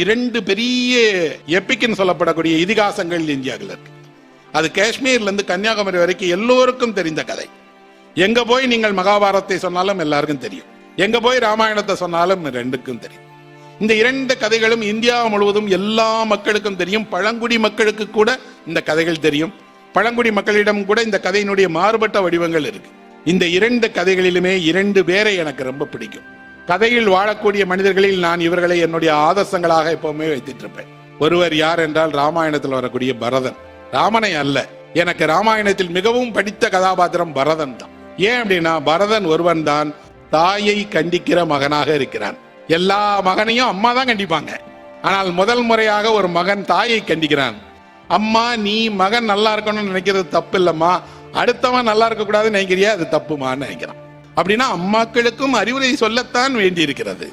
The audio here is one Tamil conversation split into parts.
இரண்டு பெரிய எப்பிக்னு சொல்லப்படக்கூடிய இதிகாசங்கள் இந்தியாவில் இருக்கு. அது காஷ்மீர்ல இருந்து கன்னியாகுமரி வரைக்கும் எல்லோருக்கும் தெரிந்த கதை. எங்க போய் நீங்கள் மகாபாரதத்தை சொன்னாலும் எல்லாருக்கும் தெரியும். எங்க போய் ராமாயணத்தை சொன்னாலும் ரெண்டுக்கும் தெரியும். இந்த இரண்டு கதைகளும் இந்தியா முழுவதும் எல்லா மக்களுக்கும் தெரியும். பழங்குடி மக்களுக்கு கூட இந்த கதைகள் தெரியும். பழங்குடி மக்களிடம் கூட இந்த கதையினுடைய மாறுபட்ட வடிவங்கள் இருக்கு. இந்த இரண்டு கதைகளிலுமே இரண்டு பேரை எனக்கு ரொம்ப பிடிக்கும். கதையில் வாழக்கூடிய மனிதர்களில் நான் இவர்களை என்னுடைய ஆதர்சங்களாக எப்பவுமே வைத்துட்டு இருப்பேன் ஒருவர் யார் என்றால் ராமாயணத்தில் வரக்கூடிய பரதன். ராமனை அல்ல. எனக்கு ராமாயணத்தில் மிகவும் படித்த கதாபாத்திரம் பரதன் தான். ஏன் அப்படின்னா பரதன் ஒருவன் தான் தாயை கண்டிக்கிற மகனாக இருக்கிறான். எல்லா மகனையும் அம்மா தான் கண்டிப்பாங்க. ஆனால் முதல் முறையாக ஒரு மகன் தாயை கண்டிக்கிறான். அம்மா நீ மகன் நல்லா இருக்கணும்னு நினைக்கிறது தப்பு இல்லம்மா அடுத்தவன் நல்லா இருக்க கூடாதுன்னு நினைக்கிறியா? அது தப்புமான்னு நினைக்கிறான். அப்படின்னா அம்மாக்களுக்கும் அறிவுரை சொல்லத்தான் வேண்டி இருக்கிறது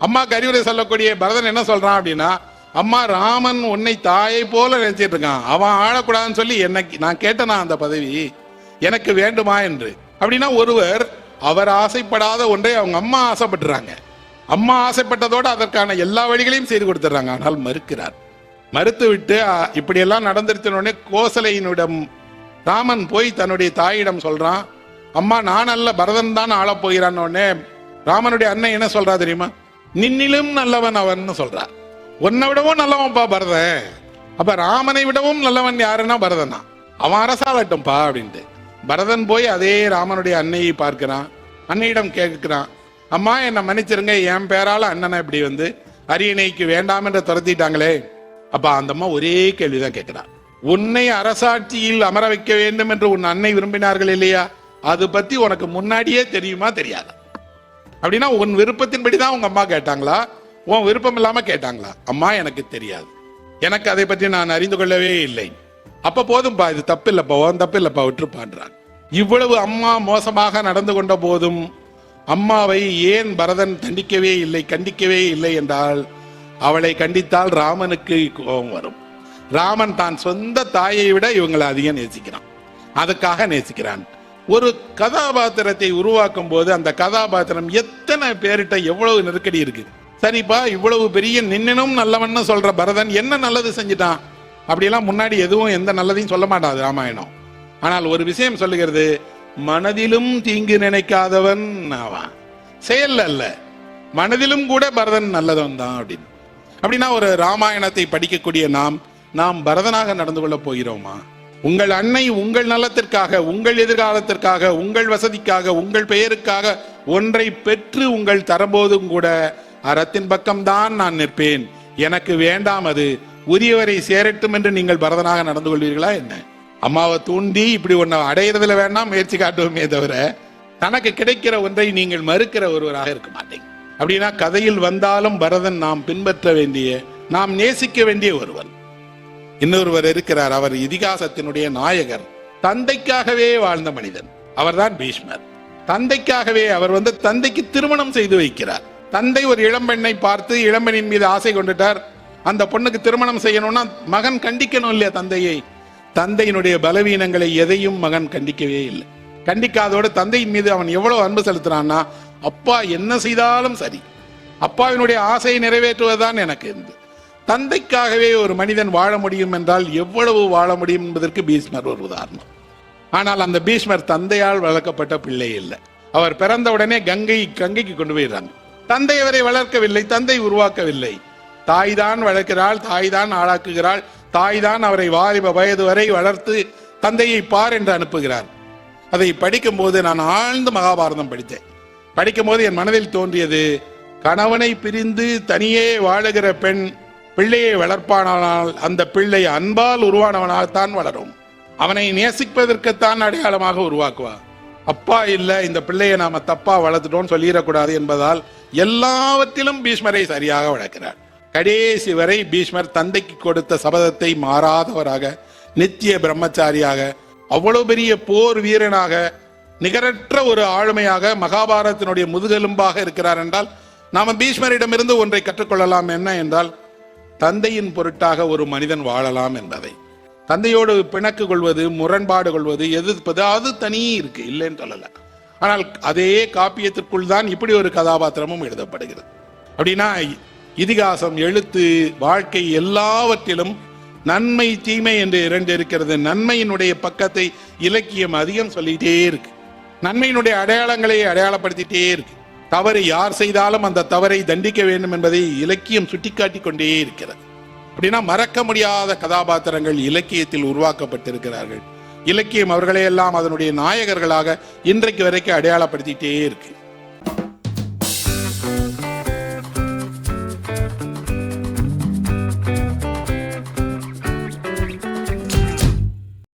அம்மாக்கு அறிவுரை சொல்லக்கூடிய பரதன் என்ன சொல்றான் அப்படின்னா அம்மா ராமன் உன்னை தாயை போல நினைச்சிட்டு இருக்கான். அவன் ஆளக்கூடாதுன்னு சொல்லி எனக்கு நான் கேட்டனா அந்த பதவி? எனக்கு வேண்டுமா என்று? அப்படின்னா ஒருவர் அவர் ஆசைப்படாத ஒன்றை அவங்க அம்மா ஆசைப்பட்டுறாங்க. அம்மா ஆசைப்பட்டதோடு அதற்கான எல்லா வழிகளையும் செய்து கொடுத்துட்றாங்க ஆனால் மறுக்கிறார். மறுத்து விட்டு இப்படியெல்லாம் நடந்துருச்சுன கோசலையினிடம் ராமன் போய் தன்னுடைய தாயிடம் சொல்றான். அம்மா நான் அல்ல பரதன் தான் ஆளப் போகிறான் உடனே ராமனுடைய அண்ணன் என்ன சொல்றா தெரியுமா? நின்னிலும் நல்லவன் அவன் சொல்றா. உன்னை விடவும் நல்லவன்ப்பா பரதன். அப்ப ராமனை விடவும் நல்லவன் யாருன்னா பரதனா அவன் அரசாளட்டும்பா அப்படின்ட்டு. பரதன் போய் அதே ராமனுடைய அன்னையை பார்க்கிறான். அன்னையிடம் கேட்கிறான். அம்மா என்னை மன்னிச்சிருங்க. என் பேரால அண்ணனை இப்படி வந்து அரியணைக்கு வேண்டாம் என்று துரத்திட்டாங்களே. அப்ப அந்த அம்மா ஒரே கேள்விதான் கேட்கிறான் உன்னை அரசாட்சியில் அமர வைக்க வேண்டும் என்று உன் அன்னை விரும்பினார்கள் இல்லையா? அது பத்தி உனக்கு முன்னாடியே தெரியுமா தெரியாதா? அப்படின்னா உன் விருப்பத்தின்படி தான் உங்க அம்மா கேட்டாங்களா? உன் விருப்பம் இல்லாம கேட்டாங்களா? அம்மா எனக்கு தெரியாது. எனக்கு அதை பற்றி நான் அறிந்து கொள்ளவே இல்லை. அப்ப போதும்பா இது தப்பு இல்லப்பா உன் தப்பு இல்லப்பா விட்டுருப்பான்றான். இவ்வளவு அம்மா மோசமாக நடந்து கொண்ட போதும் அம்மாவை ஏன் பரதன் தண்டிக்கவே இல்லை கண்டிக்கவே இல்லை என்றால் அவளை கண்டித்தால் ராமனுக்கு கோபம் வரும். ராமன் தான் சொந்த தாயை விட இவங்களை அதிகம் நேசிக்கிறான். அதுக்காக நேசிக்கிறான். ஒரு கதாபாத்திரத்தை உருவாக்கும் போது அந்த கதாபாத்திரம் எத்தனை பேரிட்ட எவ்வளவு நெருக்கடி இருக்கு? சரிப்பா இவ்வளவு பெரிய நின்னனும் நல்லவன்னு சொல்ற பரதன் என்ன நல்லது செஞ்சிட்டான்? அப்படியெல்லாம் முன்னாடி எதுவும் எந்த நல்லதையும் சொல்ல மாட்டாது ராமாயணம். ஆனால் ஒரு விஷயம் சொல்லுகிறது மனதிலும் தீங்கு நினைக்காதவன் ஆவான். செயல் அல்ல. மனதிலும் கூட பரதன் நல்லவன் தான் அப்படின்னு. அப்படின்னா ஒரு ராமாயணத்தை படிக்கக்கூடிய நாம் நாம் பரதனாக நடந்து கொள்ள போகிறோமா? உங்கள் அன்னை உங்கள் நலத்திற்காக உங்கள் எதிர்காலத்திற்காக உங்கள் வசதிக்காக உங்கள் பெயருக்காக ஒன்றை பெற்று உங்கள் தரபோதும் கூட அறத்தின் பக்கம்தான் நான் நிற்பேன். எனக்கு வேண்டாம் அது. உரியவரை சேரட்டும் என்று நீங்கள் பரதனாக நடந்து கொள்வீர்களா என்ன? அம்மாவை தூண்டி இப்படி ஒன்றை அடையிறதுல வேண்டாம் முயற்சி காட்டுவோமே தவிர தனக்கு கிடைக்கிற ஒன்றை நீங்கள் மறுக்கிற ஒருவராக இருக்க மாட்டேங்க அப்படின்னா கதையில் வந்தாலும் பரதன் நாம் பின்பற்ற வேண்டிய நாம் நேசிக்க வேண்டிய ஒருவன். இன்னொருவர் இருக்கிறார். அவர் இதிகாசத்தினுடைய நாயகர். தந்தைக்காகவே வாழ்ந்த மனிதன். அவர்தான் பீஷ்மர். தந்தைக்காகவே அவர் வந்து தந்தைக்கு திருமணம் செய்து வைக்கிறார். தந்தை ஒரு இளம்பெண்ணை பார்த்து இளம்பெண்ணின் மீது ஆசை கொண்டுட்டார். அந்த பொண்ணுக்கு திருமணம் செய்யணும்னா மகன் கண்டிக்கணும் இல்லையா தந்தையை? தந்தையினுடைய பலவீனங்களை எதையும் மகன் கண்டிக்கவே இல்லை. கண்டிக்காதோடு தந்தையின் மீது அவன் எவ்வளவு அன்பு செலுத்துறான்னா அப்பா என்ன செய்தாலும் சரி. அப்பாவினுடைய ஆசையை நிறைவேற்றுவதுதான் எனக்கு இருந்து தந்தைக்காகவே ஒரு மனிதன் வாழ முடியும் என்றால் எவ்வளவு வாழ முடியும் என்பதற்கு பீஷ்மர் ஒரு உதாரணம். ஆனால் அந்த பீஷ்மர் தந்தையால் வளர்க்கப்பட்ட பிள்ளை இல்லை. அவர் பிறந்த உடனே கங்கை கங்கைக்கு கொண்டு போயிடுறாங்க. தந்தை அவரை வளர்க்கவில்லை தந்தை உருவாக்கவில்லை. தாய் தான் வளர்க்கிறாள் தாய் தான் ஆளாக்குகிறாள் தாய் தான் அவரை வாலிப வயது வரை வளர்த்து தந்தையை பார் என்று அனுப்புகிறார். அதை படிக்கும்போது நான் ஆழ்ந்து மகாபாரதம் படித்தேன். படிக்கும்போது என் மனதில் தோன்றியது கணவனை பிரிந்து தனியே வாழுகிற பெண் பிள்ளையை வளர்ப்பானால் அந்த பிள்ளை அன்பால் உருவானவனாகத்தான் வளரும். அவனை நேசிப்பதற்குத்தான் அடையாளமாக உருவாக்குவா அப்பா இல்ல இந்த பிள்ளையை நாம தப்பா வளர்த்துட்டோம்னு சொல்லிடக்கூடாது என்பதால் எல்லாவற்றிலும் பீஷ்மரை சரியாக வளர்க்கிறார். கடைசி வரை பீஷ்மர் தந்தைக்கு கொடுத்த சபதத்தை மாறாதவராக நித்திய பிரம்மச்சாரியாக அவ்வளவு பெரிய போர் வீரனாக நிகரற்ற ஒரு ஆளுமையாக மகாபாரதத்தினுடைய முதுகெலும்பாக இருக்கிறார் என்றால் நாம பீஷ்மரிடமிருந்து ஒன்றை கற்றுக்கொள்ளலாம் என்ன என்றால் தந்தையின் பொருட்டாக ஒரு மனிதன் வாழலாம் என்பதை. தந்தையோடு பிணக்கு கொள்வது முரண்பாடு கொள்வது எதிர்ப்பது அது தனி இருக்கு இல்லைன்னு சொல்லல. ஆனால் அதே காப்பியத்திற்குள் தான் இப்படி ஒரு கதாபாத்திரமும் எழுதப்படுகிறது. அப்படின்னா இதிகாசம் எழுத்து வாழ்க்கை எல்லாவற்றிலும் நன்மை தீமை என்று இரண்டு இருக்கிறது. நன்மையினுடைய பக்கத்தை இலக்கியம் அதிகம் சொல்லிட்டே இருக்கு. நன்மையினுடைய அடையாளங்களை அடையாளப்படுத்திட்டே இருக்கு. தவறு யார் செய்தாலும் அந்த தவறை தண்டிக்க வேண்டும் என்பதை இலக்கியம் சுட்டிக்காட்டி கொண்டே இருக்கிறது. அப்படின்னா மறக்க முடியாத கதாபாத்திரங்கள் இலக்கியத்தில் உருவாக்கப்பட்டிருக்கிறார்கள். இலக்கியம் அவர்களையெல்லாம் அதனுடைய நாயகர்களாக இன்றைக்கு வரைக்கும் அடையாளப்படுத்திட்டே இருக்கு.